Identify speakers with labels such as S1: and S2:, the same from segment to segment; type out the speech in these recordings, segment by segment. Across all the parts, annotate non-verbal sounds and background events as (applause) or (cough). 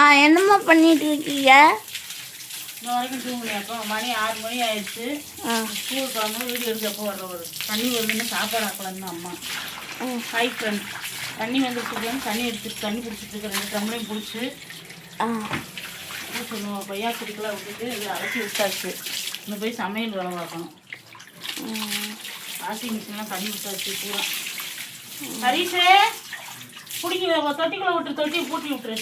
S1: ஆ என்னம்மா பண்ணிட்டு இருக்கீங்க?
S2: இன்ன வரைக்கும் தூங்கலையாப்பா மணி ஆறு மணி ஆயிடுச்சு. ஸ்கூல் கிளம்ப வீடியோ எடுக்கப்போ வர்ற ஒரு. தண்ணி வருதுன்னு சாப்பாடு ஆக்கலாம்னு அம்மா.
S1: ம்.
S2: ஹாய் ஃப்ரெண்ட் தண்ணி வந்துட்டு தண்ணி எடுத்துட்டு தண்ணி பிடிச்சிட்டு இருக்க ரெண்டு டம்ளையும் பிடிச்சி சொல்லுவோம்? பையா குடிக்கலாம் விட்டுட்டு இது அரைச்சி விட்டாச்சு. இன்னும் போய் சமையல் வேலை பார்க்கணும். வாஷிங் மிஷின்லாம் தண்ணி விட்டாச்சு பூரா. ஹரிஷே பிடிக்க தொட்டிக்குள்ள விட்டு தொட்டி பூட்டி விட்டுரு.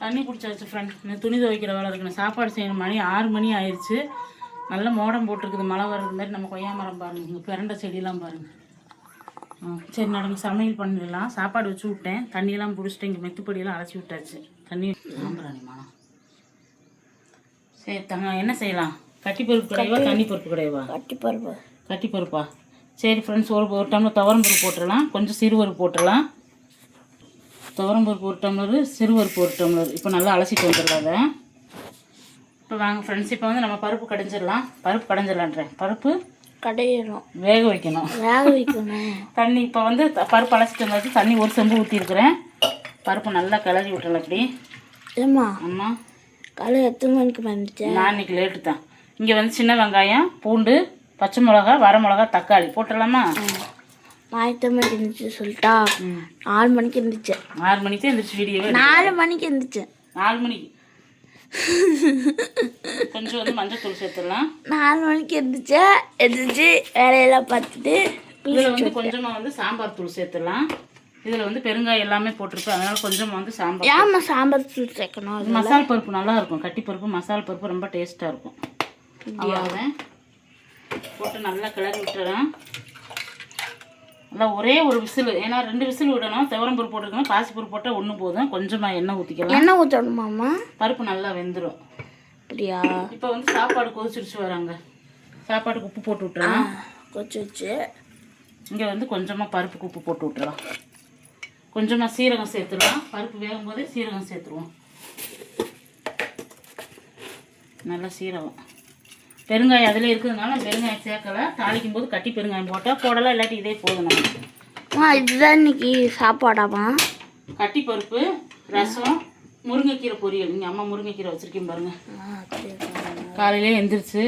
S2: தண்ணி பிடிச்சாச்சு ஃப்ரெண்ட் இன்னும் துணி துவைக்கிற வேலை இருக்குன்னு. சாப்பாடு செய்யணும் மணி ஆறு மணி ஆயிடுச்சு. நல்ல மோடம் போட்டிருக்குது. மழை வர்றது மாதிரி நம்ம கொய்யா மரம் பாருங்க. இங்கே பிறண்ட செடியெல்லாம் பாருங்க. ஆ சரி நடங்க சமையல் பண்ணிடலாம். சாப்பாடு வச்சு விட்டேன். தண்ணியெல்லாம் பிடிச்சிட்டு இங்கே மெத்துப்பொடியெல்லாம் அரைச்சி விட்டாச்சு. தண்ணி ஆம்பராணிமா சரி தங்க என்ன செய்யலாம்? கட்டி பருப்பு கிடையவா தண்ணி பருப்பு கிடையவா?
S1: கட்டி பருப்பு
S2: கட்டி பருப்பா சரி ஃப்ரெண்ட்ஸ் ஒரு ஒரு டம்ளர் துவரம் பருப்பு போட்டுடலாம். கொஞ்சம் சிறுபருப்பு போட்டுடலாம். துவரம் பருப்பு ஒரு டம்ளர் சிறுபருப்பு ஒரு டம்ளர். இப்போ நல்லா அலசிட்டு வந்துடலாம் அதை இப்போ வாங்க ஃப்ரெண்ட்ஸ் இப்போ வந்து நம்ம பருப்பு கடைஞ்சிடலாம். பருப்பு கடைஞ்சிடலான்றேன். பருப்பு
S1: கடையிடும்
S2: வேக வைக்கணும்.
S1: வேக வைக்கணும். (laughs)
S2: தண்ணி இப்போ வந்து பருப்பு அலசிட்டு வந்தாச்சு. தண்ணி ஒரு செம்பு ஊற்றிருக்கிறேன் பருப்பு நல்லா கிளறி விட்டுறலாம் அப்படி
S1: ஏம்மா?
S2: அம்மா
S1: காலை எத்தனை மணிக்கு வந்துச்சேன்
S2: நான் இன்னைக்கு லேட்டு தான். இங்கே வந்து சின்ன வெங்காயம் பூண்டு பச்சை மிளகா வர மிளகா தக்காளி போட்டுடலாமா?
S1: மணிக்கு இருந்துச்சு சொல்லிட்டா. நாலு மணிக்கு இருந்துச்சு
S2: ஆறு மணிக்கு தான் எந்திரிச்சு வீடியோவே
S1: நாலு மணிக்கு இருந்துச்சு
S2: நாலு மணிக்கு. கொஞ்சம் வந்து மஞ்சள் தூள் சேர்த்துடலாம்.
S1: நாலு மணிக்கு இருந்துச்சு எந்திரிச்சு வேலையெல்லாம் பார்த்துட்டு
S2: இதில் வந்து கொஞ்சமாக வந்து சாம்பார் தூள் சேர்த்துடலாம். இதில் வந்து பெருங்காயம் எல்லாமே போட்டிருப்பேன் அதனால கொஞ்சமாக வந்து சாம்பார்
S1: ஏம்மா சாம்பார் தூள் சேர்க்கணும்?
S2: மசால் பருப்பு நல்லா இருக்கும். கட்டி பருப்பு மசால் பருப்பு ரொம்ப டேஸ்ட்டாக இருக்கும். அவ்வளோதான் போட்டு நல்லா கிளறி விட்டுறேன் நல்லா ஒரே ஒரு விசில் ஏன்னா ரெண்டு விசில் விடணும். துவரம் பருப்பு போட்டுருக்கணும் பாசி பருப்பு போட்டால் ஒன்று போதும். கொஞ்சமாக எண்ணெய் ஊற்றிக்கலாம்
S1: எண்ணெய் ஊற்றணுமாம்மா
S2: பருப்பு நல்லா வெந்துடும்
S1: அப்படியா?
S2: இப்போ வந்து சாப்பாடு கொதிச்சிருச்சு வராங்க சாப்பாடுக்கு உப்பு போட்டு விட்டுறலாம்.
S1: கொச்சு வச்சு
S2: இங்கே வந்து கொஞ்சமாக பருப்புக்கு உப்பு போட்டு விட்டுறலாம். கொஞ்சமாக சீரகம் சேர்த்துடலாம். பருப்பு வேகும் போதே சீரகம் சேர்த்துருவோம். நல்லா சீரகம். பெருங்காயம் அதில் இருக்கிறதுனால பெருங்காயம் சேர்க்கலை தாளிக்கும் போது கட்டி பெருங்காயம் போட்டால் போடலாம் இல்லாட்டி இதே போதும் நமக்கு
S1: இதுதான் இன்னைக்கு சாப்பாடாமா
S2: கட்டி பருப்பு ரசம் முருங்கைக்கீரை பொரியல். நீங்கள் அம்மா முருங்கைக்கீரை வச்சுருக்கீங்க பாருங்கள் காலையிலே எந்திரிச்சு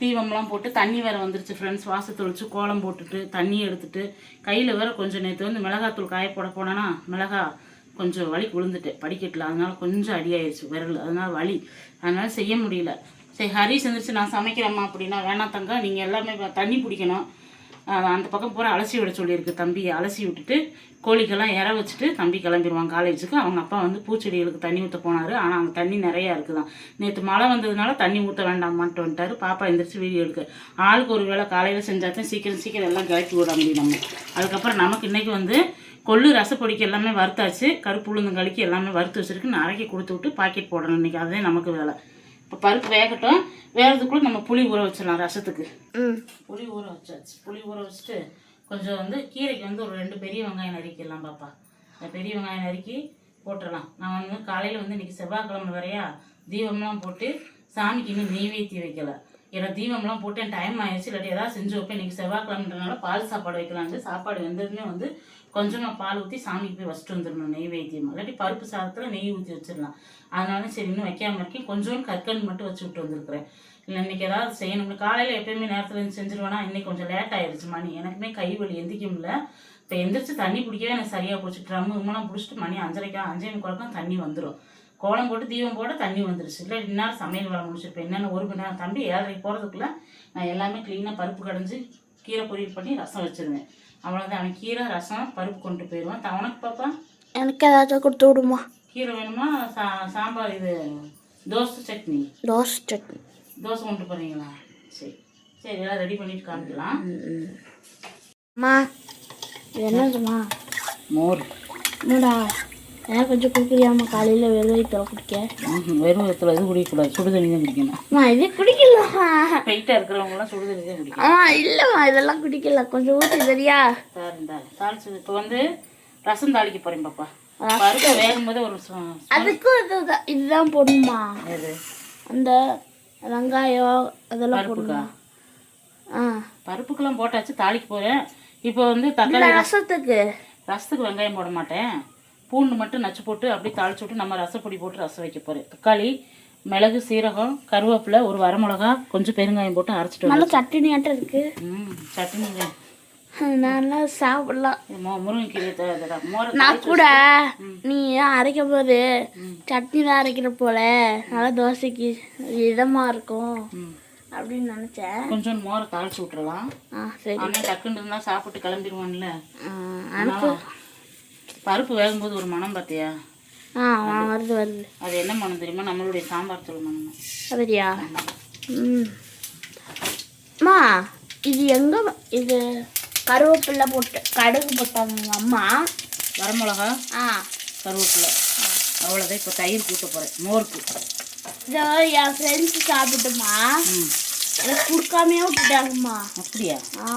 S2: தீபம்லாம் போட்டு தண்ணி வேறு வந்துருச்சு ஃப்ரெண்ட்ஸ் வாச தொளிச்சு கோலம் போட்டுட்டு தண்ணி எடுத்துட்டு கையில் வேற கொஞ்சம் நேற்று வந்து மிளகாத்தூள் காய போட போனேன்னா மிளகா கொஞ்சம் வலி விழுந்துட்டேன் படிக்கட்டில். அதனால கொஞ்சம் அடியாயிருச்சு விரல். அதனால வலி. அதனால செய்ய முடியல. சரி ஹரிஷ் எந்திரிச்சு நான் சமைக்கிறேம்மா அப்படின்னா வேணாம் தங்க நீங்கள் எல்லாமே தண்ணி பிடிக்கணும். அந்த பக்கம் பூரா அலசி விட சொல்லியிருக்கு தம்பி. அலசி விட்டுட்டு கோழிக்கெல்லாம் இற வச்சுட்டு தம்பி கிளம்பிடுவான் காலேஜுக்கு அவங்க அப்பா வந்து பூச்செடிகளுக்கு தண்ணி ஊற்ற போனார். ஆனால் அங்கே தண்ணி நிறையா இருக்குதான். நேற்று மழை வந்ததுனால தண்ணி ஊற்ற வேண்டாமான்ட்டு வந்துட்டார். பாப்பா எந்திரிச்சு வீடியோ எடுக்க. ஆளுக்கு ஒரு வேளை காலையில் செஞ்சாத்தான் சீக்கிரம் சீக்கிரம் எல்லாம் கிளப்பி விட முடியும் நம்ம அதுக்கப்புறம் நமக்கு இன்றைக்கி வந்து கொள்ளு ரசப்பொடிக்கு எல்லாமே வறுத்தாச்சு. கருப்பு கழிக்கு எல்லாமே வறுத்து வச்சுருக்கு. நான் அரைக்கி கொடுத்து விட்டு பாக்கெட் போடணும் இன்றைக்கி அதுதான் நமக்கு வேலை. இப்போ பருப்பு வேகட்டும். வேகிறதுக்குள்ளே நம்ம புளி ஊற வச்சிடலாம் ரசத்துக்கு. புளி ஊற வச்சாச்சு. புளி ஊற வச்சுட்டு கொஞ்சம் வந்து கீரைக்கு வந்து ஒரு ரெண்டு பெரிய வெங்காயம் நறுக்கிடலாம் பாப்பா. அந்த பெரிய வெங்காயம் நறுக்கி போட்டுடலாம். நான் வந்து காலையில் வந்து இன்னைக்கு செவ்வாய்க்கிழமை வரையா தீபம்லாம் போட்டு சாமிக்கு இன்னும் நெய்வேத்தி வைக்கல. ஏன்னா தீபம்லாம் போட்டு டைம் ஆயிடுச்சு. இல்லாட்டி ஏதாவது செஞ்சு வைப்பேன். இன்னைக்கு செவ்வாய்க்கிழமைன்றனால பால் சாப்பாடு வைக்கலான்ட்டு சாப்பாடு வெந்ததுமே வந்து கொஞ்சமாக பால் ஊற்றி சாமிக்கு போய் வச்சுட்டு வந்துடணும் நெய்வேத்தியம் இல்லாட்டி பருப்பு சாதத்தில் நெய் ஊற்றி வச்சிடலாம். அதனால சரி இன்னும் வைக்காமல் இருக்கேன். கொஞ்சம் கற்கண்டு மட்டும் வச்சு விட்டு வந்திருக்கிறேன். இல்லை இன்னைக்கு ஏதாவது செய்யணும். காலையில் எப்பயுமே நேரத்தில் இருந்து செஞ்சிருவேனா இன்னைக்கு கொஞ்சம் லேட் ஆயிடுச்சு மணி. எனக்குமே கை வலி எந்திக்க முடியல. இப்போ எந்திரிச்சு தண்ணி பிடிக்கவே எனக்கு சரியாக போச்சு. ட்ரம் இம்மெல்லாம் பிடிச்சிட்டு மணி அஞ்சரைக்கா அஞ்சே முக்காலுக்கும் தண்ணி வந்துடும் கோலம் போட்டு தீபம் போட்டு தண்ணி வந்துருச்சு. இல்லை இந்நேரம் சமையல் வேலை முடிச்சிருப்பேன். என்னென்ன ஒரு மணி நேரம்? தம்பி ஏழரை போகிறதுக்குள்ளே நான் எல்லாமே க்ளீனாக பருப்பு கடைஞ்சி கீரை பொரியல் பண்ணி ரசம் வச்சுருந்தேன். அவ்வளோதான் அவன் கீரை ரசம் பருப்பு கொண்டு போயிடுவான். உனக்கு பாப்பா?
S1: எனக்கு ஏதாச்சும் கொடுத்து விடுமா?
S2: கீரை வேணுமா? சா சாம்பார் இது தோசை சட்னி.
S1: தோசை சட்னி.
S2: தோசை கொண்டு போகிறீங்களா சரி. சரி எல்லாம் ரெடி பண்ணிட்டு காமிக்கலாம்.
S1: அம்மா என்னதுமா
S2: மோர்.
S1: என்னடா? எனக்கு கொஞ்சம் குடிக்கிறியாம்மா காலையில் வெறும் வயிற்றுல குடிக்க
S2: வெறும் விதத்தில் இது குடிக்கக்கூடாது. சுடு தண்ணி தான் குடிக்கணும்.
S1: அம்மா இது குடிக்கலாமா
S2: வெயிட்டாக இருக்கிறவங்களாம் சுடு தண்ணி தான் குடிக்கணும்.
S1: அம்மா இல்லைம்மா இதெல்லாம் குடிக்கல. கொஞ்சம் ஊற்றி சரியா?
S2: சார் இந்த தாளிச்சு இப்போ வந்து ரசம் தாளிக்க போகிறேன் பாப்பா. பருப்பு வேகும் போது ஒரு
S1: அதுக்கும் இதுதான் இதுதான் போடணுமா? அந்த வெங்காயம் அதெல்லாம் போடணுமா? ஆ.
S2: பருப்புக்கெல்லாம் போட்டாச்சு தாளிக்க போகிறேன் இப்போ வந்து தக்காளி
S1: ரசத்துக்கு.
S2: ரசத்துக்கு வெங்காயம் போட மாட்டேன். பூண்டு மட்டும் நச்சு போட்டு அப்படியே தாளிச்சு விட்டு நம்ம ரசப்பொடி போட்டு ரசம் வைக்க போகிறேன் தக்காளி மிளகு சீரகம் கருவேப்பிலை ஒரு வரமிளகா கொஞ்சம் பெருங்காயம் போட்டு அரைச்சிட்டு
S1: நல்ல சட்னி ஆட்டம் இருக்கு.
S2: ம் சட்னி (laughs)
S1: நல்லா சாப்பிடலாம்.
S2: முருங்கைக்கீரை
S1: நான் கூட நீ அரைக்கும் போது சட்னி தான் அரைக்கிற போல. நல்லா தோசைக்கு இதமா இருக்கும். அப்படின்னு நினைச்சேன்.
S2: கொஞ்சம் மோரை தாளிச்சு விட்டுறலாம்.
S1: ஆ சரி.
S2: ஆனால் டக்குன்னு இருந்தால் சாப்பிட்டு கிளம்பிடுவான்ல பருப்பு வேகும்போது ஒரு மனம் பார்த்தியா
S1: ஆ வருது வருது.
S2: அது என்ன மனம் தெரியுமா? நம்மளுடைய சாம்பார் தூள் மனம்
S1: ம். அம்மா இது எங்க இது கருவேப்பிலை போட்டு கடுகு போட்டாங்க அம்மா.
S2: வரமிளகா
S1: ஆ.
S2: கருவேப்பிலை அவ்வளோதான் இப்போ தயிர் கூட்ட போகிறேன் மோருக்கு.
S1: இதோ என் ஃப்ரெண்ட்ஸ் சாப்பிட்டுமா. எனக்கு கொடுக்காமையே விட்டுட்டாங்கம்மா.
S2: அப்படியா?
S1: ஆ.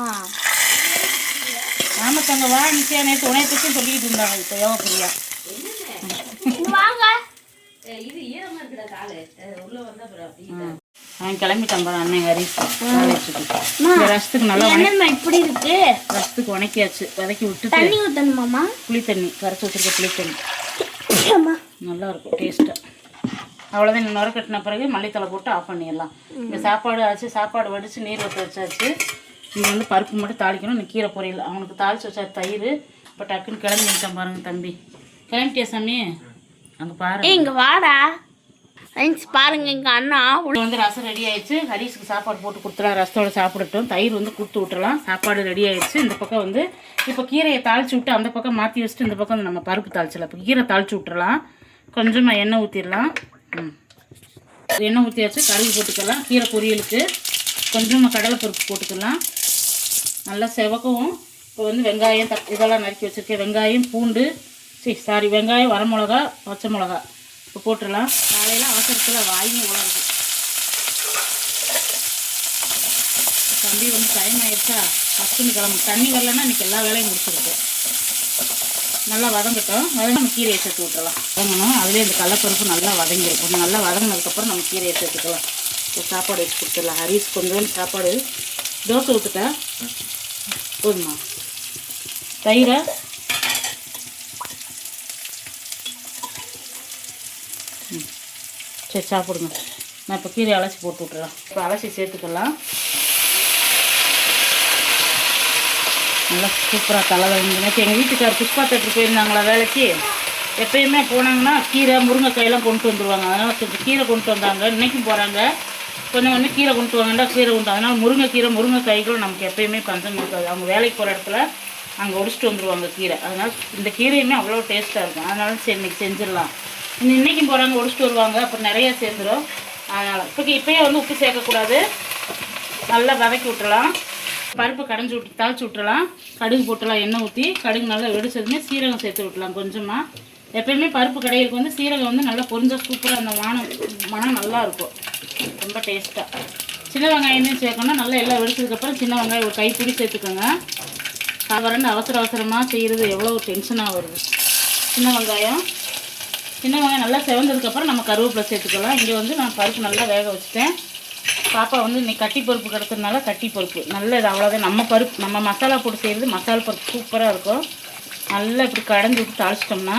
S2: ஆமாம் தங்க வா நிச்சயம் நேற்று உனைய பற்றி சொல்லிக்கிட்டு இருந்தாங்க இப்போ யோகா பிரியா?
S1: இங்க வாங்க.
S2: அவன் கிளம்பிட்டான் பாரு அண்ணன். இந்த ரசத்துக்கு நல்லா
S1: இப்படி இருக்கு?
S2: ரசத்துக்கு உணக்கியாச்சு வதக்கி விட்டுட்டு.
S1: தண்ணி ஊற்றணுமாம்மா
S2: புளி தண்ணி கரைச்சி வச்சிருக்க புளி தண்ணி.
S1: அம்மா.
S2: நல்லா இருக்கும் டேஸ்ட்டாக அவ்வளோதான் இந்த நுர கட்டின பிறகு மல்லித்தலை போட்டு ஆஃப் பண்ணிடலாம். இந்த சாப்பாடு ஆச்சு சாப்பாடு வடித்து நீர் வற்ற வச்சாச்சு. இங்கே வந்து பருப்பு மட்டும் தாளிக்கணும் இந்த கீரை பொரியல். அவனுக்கு தாளிச்சு வச்சா தயிர் இப்போ டக்குன்னு கிளம்பி வந்துட்டான் பாருங்க தம்பி. கிளம்பிட்டியா சாமி? அங்கே பாரு.
S1: இங்க வாடா. ஃப்ரெண்ட்ஸ் பாருங்க எங்க அண்ணா.
S2: இப்போ வந்து ரசம் ரெடி ஆயிடுச்சு. ஹரிஸுக்கு சாப்பாடு போட்டு கொடுத்துலாம் ரசத்தோட சாப்பிடட்டும். தயிர் வந்து கொடுத்து விட்டுறலாம் சாப்பாடு ரெடி ஆயிடுச்சு. இந்த பக்கம் வந்து இப்போ கீரையை தாளிச்சு விட்டு அந்த பக்கம் மாற்றி வச்சுட்டு இந்த பக்கம் நம்ம பருப்பு தாளிச்சிடலாம். இப்போ கீரை தாளிச்சு விட்டுறலாம் கொஞ்சமாக எண்ணெய் ஊற்றிடலாம் ம். எண்ணெய் ஊற்றியாச்சு கடுகு போட்டுக்கலாம். கீரை பொரியலுக்கு கொஞ்சமாக கடலைப்பருப்பு போட்டுக்கலாம். நல்லா செவக்கவும் இப்போ வந்து வெங்காயம் தக் இதெல்லாம் நறுக்கி வச்சுருக்கேன். வெங்காயம் பூண்டு சரி சாரி வெங்காயம் வரமிளகா பச்சை மிளகா. இப்போ போட்டுடலாம். காலையில் அவசரத்தில் வாயும் உலருது தம்பி வந்து டைம் ஆயிடுச்சா பத்துன்னு கிளம்பு தண்ணி வரலன்னா இன்னைக்கு எல்லா வேலையும் முடிச்சிருக்கு நல்லா வதங்கட்டும். வதங்க நம்ம கீரையை சேர்த்து விட்டுறலாம் வதங்கணும். அதுலேயே இந்த கடலப்பருப்பு நல்லா வதங்கிடும். நல்லா வதங்கினதுக்கப்புறம் நம்ம கீரையை சேர்த்துக்கலாம். இப்போ சாப்பாடு எடுத்து கொடுத்துடலாம். ஹரிஸ் கொஞ்சோண்டு சாப்பாடு தோசை ஊற்றுட்டேன் போதுமா? தயிரை ம். சரி சாப்பிடுங்க. நான் இப்போ கீரை அலசி போட்டு விட்டுறேன். இப்போ அலசி சேர்த்துக்கலாம். நல்லா சூப்பராக தலை வந்து எங்கள் வீட்டுக்கார் புஷ்பா தேட்டர் போயிருந்தாங்களா வேலைக்கு? எப்பயுமே போனாங்கன்னா கீரை முருங்கைக்காயெல்லாம் கொண்டு வந்துருவாங்க. அதனால் கொஞ்சம் கீரை கொண்டு வந்தாங்க. இன்றைக்கும் போகிறாங்க கொஞ்சம் கொஞ்சம் கீரை கொண்டு வாங்கண்டா கீரை கொண்டு அதனால் முருங்கைக்கீரை முருங்கைக்காய்களும் நமக்கு எப்பயுமே பஞ்சம் இருக்காது. அவங்க வேலைக்கு போகிற இடத்துல அங்கே ஒடிச்சிட்டு வந்துருவாங்க கீரை. அதனால் இந்த கீரையுமே அவ்வளோ டேஸ்ட்டாக இருக்கும். அதனால சரி இன்றைக்கி செஞ்சிடலாம். இன்றைக்கும் போகிறாங்க ஒடிச்சிட்டு வருவாங்க. அப்புறம் நிறையா சேர்ந்துடும் அதனால் இப்போக்கி இப்போயே வந்து உப்பு சேர்க்கக்கூடாது. நல்லா வதக்கி விட்டுலாம் பருப்பு கடைஞ்சி விட்டு தாளிச்சு விட்டுலாம் கடுகு போட்டுலாம் எண்ணெய் ஊற்றி கடுகு நல்லா வெடிச்சதுமே சீரகம் சேர்த்து விட்டுலாம் கொஞ்சமாக எப்பயுமே பருப்பு கடையிலுக்கு வந்து சீரகம் வந்து நல்லா பொரிஞ்சா சூப்பராக அந்த வானம் மனம் நல்லாயிருக்கும் ரொம்ப டேஸ்ட்டாக சின்ன வெங்காயம் சேர்க்கணும். நல்லா எல்லாம் வெடிச்சதுக்கப்புறம் சின்ன வெங்காயம் ஒரு கைப்பிடி சேர்த்துக்கோங்க. சாதாரண அவசர அவசரமாக செய்கிறது எவ்வளோ டென்ஷனாக வருது. சின்ன வெங்காயம். சின்ன வெங்காயம் நல்லா செவந்ததுக்கப்புறம் நம்ம கருவேப்பிலை சேர்த்துக்கலாம். இங்கே வந்து நான் பருப்பு நல்லா வேக வச்சுட்டேன். பாப்பா வந்து இன்னைக்கு கட்டி பருப்பு கிடக்கிறதுனால கட்டி பருப்பு. நல்ல இது அவ்வளோதான் நம்ம பருப்பு நம்ம மசாலா போட்டு செய்கிறது மசாலா பருப்பு சூப்பராக இருக்கும். நல்லா இப்படி கடைஞ்சி விட்டு தாளிச்சிட்டோம்னா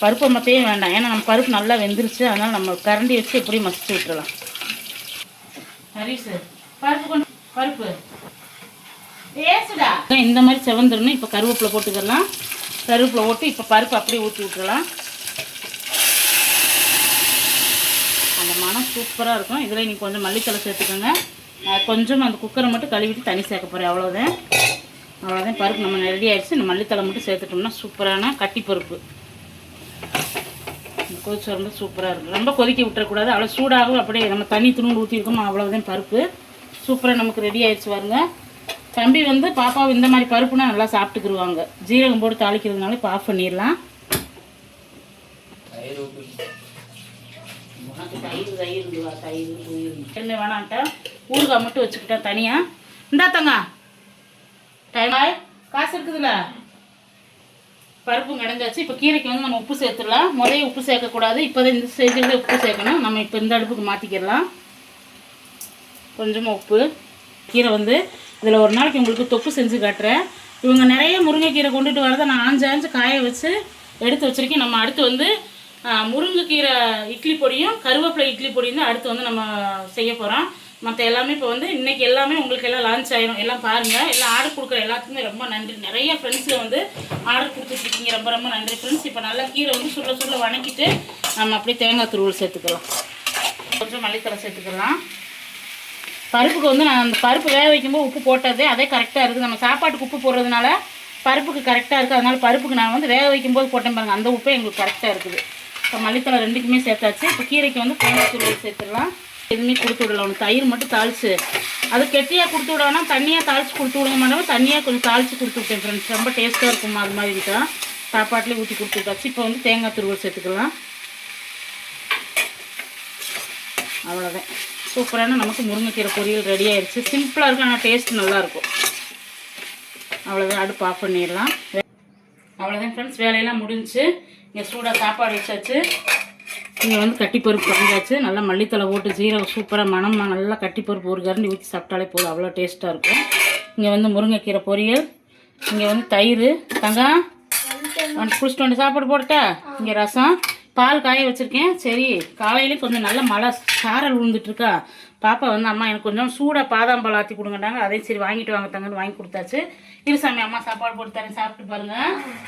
S2: பருப்பை மத்தையும் வேண்டாம். ஏன்னா நம்ம பருப்பு நல்லா வெந்துருச்சு. அதனால் நம்ம கரண்டி வச்சு எப்படி மசித்து விட்டுலாம் சரி சார். பருப்பு கொண்டு பருப்பு. ஏசுடா. இந்த மாதிரி செவந்துடணும். இப்போ கருவேப்பிலை போட்டுக்கலாம். கருவேப்பிலை போட்டு இப்போ பருப்பு அப்படியே ஊற்றி விட்டுலாம் அந்த மனம் சூப்பராக இருக்கும். இதில் நீங்கள் கொஞ்சம் மல்லித்தலை சேர்த்துக்கோங்க. கொஞ்சம் அந்த குக்கரை மட்டும் கழுவிட்டு தண்ணி சேர்க்க போகிறேன் அவ்வளோதான் அவ்வளோதான் பருப்பு நம்ம ரெடி ஆகிடுச்சு இந்த மல்லித்தலை மட்டும் சேர்த்துட்டோம்னா சூப்பரான கட்டி பருப்பு கொதிச்சு வரும்போது சூப்பராக இருக்கும். ரொம்ப கொதிக்க விட்டுறக்கூடாது. அவ்வளோ சூடாகும் அப்படியே நம்ம தண்ணி துணி ஊற்றிருக்கோம் அவ்வளோதான் பருப்பு. சூப்பராக நமக்கு ரெடி ஆயிடுச்சு பாருங்க. தம்பி வந்து பாப்பாவும் இந்த மாதிரி பருப்புனா நல்லா சாப்பிட்டுக்குருவாங்க. ஜீரகம் போட்டு தாளிக்கிறதுனால இப்போ ஆஃப் பண்ணிடலாம். தயிர் தயிர் தயிர் என்ன வேணான்ட்டா ஊறுகாய் மட்டும் வச்சுக்கிட்டேன் தனியாக இந்தா தங்க. டைம் காசு இருக்குதுல்ல? பருப்பு கிடஞ்சாச்சு இப்போ கீரைக்கு வந்து நம்ம உப்பு சேர்த்துடலாம். முதல்ல உப்பு சேர்க்கக்கூடாது. இப்போ தான் இந்த ஸ்டேஜில் உப்பு சேர்க்கணும். நம்ம இப்போ இந்த அடுப்புக்கு மாற்றிக்கிடலாம் கொஞ்சமாக உப்பு. கீரை வந்து இதில் ஒரு நாளைக்கு உங்களுக்கு தொப்பு செஞ்சு காட்டுறேன். இவங்க நிறைய முருங்கைக்கீரை கொண்டுட்டு வரதை நான் ஆஞ்சு ஆஞ்சு காய வச்சு எடுத்து வச்சுருக்கேன். நம்ம அடுத்து வந்து முருங்கைக்கீரை இட்லி பொடியும் கருவேப்பிலை இட்லி பொடியும் தான் அடுத்து வந்து நம்ம செய்ய போகிறோம் மற்ற எல்லாமே இப்போ வந்து இன்றைக்கி எல்லாமே உங்களுக்கு எல்லாம் லான்ச் ஆகிடும் எல்லாம் பாருங்கள் எல்லாம் ஆர்டர் கொடுக்குற எல்லாத்துக்குமே ரொம்ப நன்றி. நிறைய ஃப்ரெண்ட்ஸில் வந்து ஆர்டர் கொடுத்துட்ருக்கீங்க ரொம்ப ரொம்ப நன்றி ஃப்ரெண்ட்ஸ் இப்போ நல்லா கீரை வந்து சுட சுட வணக்கிட்டு நம்ம அப்படியே தேங்காய் துருவல் சேர்த்துக்கலாம். கொஞ்சம் மல்லித்தலை சேர்த்துக்கலாம். பருப்புக்கு வந்து நான் அந்த பருப்பு வேக வைக்கும்போது உப்பு போட்டதே அதே கரெக்டாக இருக்குது. நம்ம சாப்பாட்டுக்கு உப்பு போடுறதுனால பருப்புக்கு கரெக்டாக இருக்குது. அதனால் பருப்புக்கு நான் வந்து வேக வைக்கும்போது போட்டேன் பாருங்கள் அந்த உப்பே எங்களுக்கு கரெக்டாக இருக்குது. இப்போ மல்லித்தலை ரெண்டுக்குமே சேர்த்தாச்சு. இப்போ கீரைக்கு வந்து தேங்காய் துருவல் சேர்த்துடலாம். எதுவுமே கொடுத்து விடலாம் ஒன்று தயிர் மட்டும் தாளிச்சு. அது கெட்டியாக கொடுத்து விடவேனா தண்ணியாக தாளிச்சு கொடுத்து விடுங்க மாட்டோம் தண்ணியாக கொஞ்சம் தாளிச்சு கொடுத்து விட்டேன் ஃப்ரெண்ட்ஸ் ரொம்ப டேஸ்ட்டாக இருக்கும் அது மாதிரி தான் சாப்பாட்டிலே ஊற்றி கொடுத்து விட்டாச்சு. இப்போ வந்து தேங்காய் துருவல் சேர்த்துக்கலாம். அவ்வளோதான் சூப்பரான நமக்கு முருங்கைக்கீரை பொரியல் ரெடி ஆயிடுச்சு சிம்பிளாக இருக்கும் ஆனால் டேஸ்ட் நல்லாயிருக்கும். அவ்வளோதான் அடுப்பு ஆஃப் பண்ணிடலாம். அவ்வளோதான் ஃப்ரெண்ட்ஸ் வேலையெல்லாம் முடிஞ்சுச்சு. இங்கே சூடாக சாப்பாடு வச்சாச்சு. இங்கே வந்து கட்டிப்பருப்பு கலந்தாச்சு நல்லா மல்லித்தலை போட்டு ஜீரகம் சூப்பராக மனம் நல்லா கட்டிப்பருப்பு ஒரு கரண்டி ஊற்றி சாப்பிட்டாலே போதும். அவ்வளோ டேஸ்ட்டாக இருக்கும். இங்கே வந்து முருங்கைக்கீரை பொரியல் இங்கே வந்து தயிர் தங்கம் வந்து குளிச்சுட்டு வந்து சாப்பாடு போட்டா? இங்கே ரசம். பால் காய வச்சுருக்கேன். சரி காலையிலே கொஞ்சம் நல்ல மழை சாரல் விழுந்துட்டுருக்கா பாப்பா வந்து அம்மா எனக்கு கொஞ்சம் சூடாக பாதாம் பால் ஆற்றி கொடுங்கட்டாங்க அதையும் சரி வாங்கிட்டு வாங்க தங்கன்னு வாங்கி கொடுத்தாச்சு. இருசாமி அம்மா சாப்பாடு போட்டு தரேன். சாப்பிட்டு பாருங்க.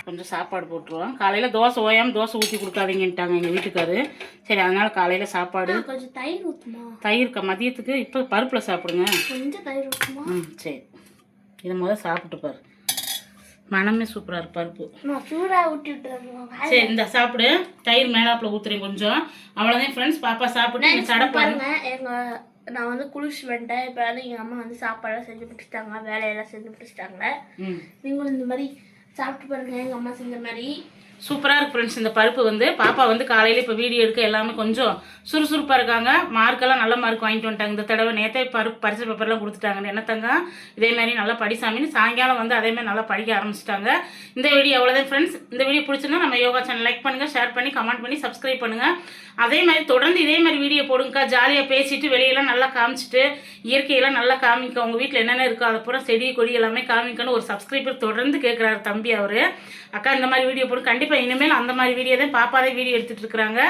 S2: கொஞ்சம் சாப்பாடு போட்டுருவோம். காலையில் தோசை ஓயாமல் தோசை ஊற்றி கொடுக்காதீங்கன்ட்டாங்க எங்கள் வீட்டுக்காரு. சரி அதனால காலையில் சாப்பாடு.
S1: கொஞ்சம் தயிர் ஊற்றுமா
S2: தயிர் க- மதியத்துக்கு இப்போ பருப்பில் சாப்பிடுங்க.
S1: கொஞ்சம் தயிர் ஊற்றுமா
S2: ம் சரி. இதை முதல் சாப்பிட்டு பாரு. மனமே சூப்பராக இருக்கு பருப்பு.
S1: சூடாக ஊட்டி விட்டுறேன்
S2: சரி இந்த சாப்பிடு. தயிர் மேலாப்பில் ஊற்றுறேன் கொஞ்சம். அவ்வளோதான் ஃப்ரெண்ட்ஸ் பாப்பா சாப்பிட்டு சடை பாருங்க
S1: பாருங்க எங்க நான் வந்து குளிச்சு வந்துட்டேன். இப்போ வந்து எங்கள் அம்மா வந்து சாப்பாடெல்லாம் செஞ்சு முடிச்சிட்டாங்க வேலையெல்லாம் செஞ்சு முடிச்சிட்டாங்க. நீங்களும் இந்த மாதிரி சாப்பிட்டு பாருங்க எங்கள் அம்மா செஞ்ச மாதிரி.
S2: சூப்பராக இருக்கு ஃப்ரெண்ட்ஸ் இந்த பருப்பு வந்து பாப்பா வந்து காலையில் இப்போ வீடியோ எடுக்க எல்லாமே கொஞ்சம் சுறுசுறுப்பாக இருக்காங்க. மார்க்கெல்லாம் நல்ல மார்க் வாங்கிட்டு வந்துட்டாங்க. இந்த தடவை நேற்றே பருப்பு பரிசு பேப்பர்லாம் கொடுத்துட்டாங்க என்னத்தங்க இதே மாதிரி நல்லா படிசாமின்னு சாயங்காலம் வந்து அதேமாதிரி நல்லா படிக்க ஆரம்பிச்சிட்டாங்க. இந்த வீடியோ அவ்வளோதான் ஃப்ரெண்ட்ஸ் இந்த வீடியோ பிடிச்சிருந்தா நம்ம யோகா சேனல் லைக் பண்ணுங்கள் ஷேர் பண்ணி கமெண்ட் பண்ணி சப்ஸ்கிரைப் பண்ணுங்கள் அதே மாதிரி தொடர்ந்து இதே மாதிரி வீடியோ போடுங்கக்கா. ஜாலியாக பேசிட்டு வெளியெல்லாம் நல்லா காமிச்சிட்டு இயற்கையெல்லாம் நல்லா காமிக்க உங்கள் வீட்டில் என்னென்ன இருக்கோ அதை பூரா செடி கொடி எல்லாமே காமிக்கணும் ஒரு சப்ஸ்கிரைபர் தொடர்ந்து கேட்குறாரு தம்பி அவர். அக்கா இந்த மாதிரி வீடியோ போடும் கண்டிப்பாக இனிமேல் அந்த மாதிரி வீடியோ தான் பாப்பாதே வீடியோ எடுத்துகிட்டு இருக்கிறாங்க.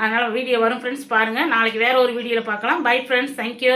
S2: அதனால் வீடியோ வரும் ஃப்ரெண்ட்ஸ் பாருங்கள் நாளைக்கு வேறு ஒரு வீடியோவில் பார்க்கலாம். Bye friends thank you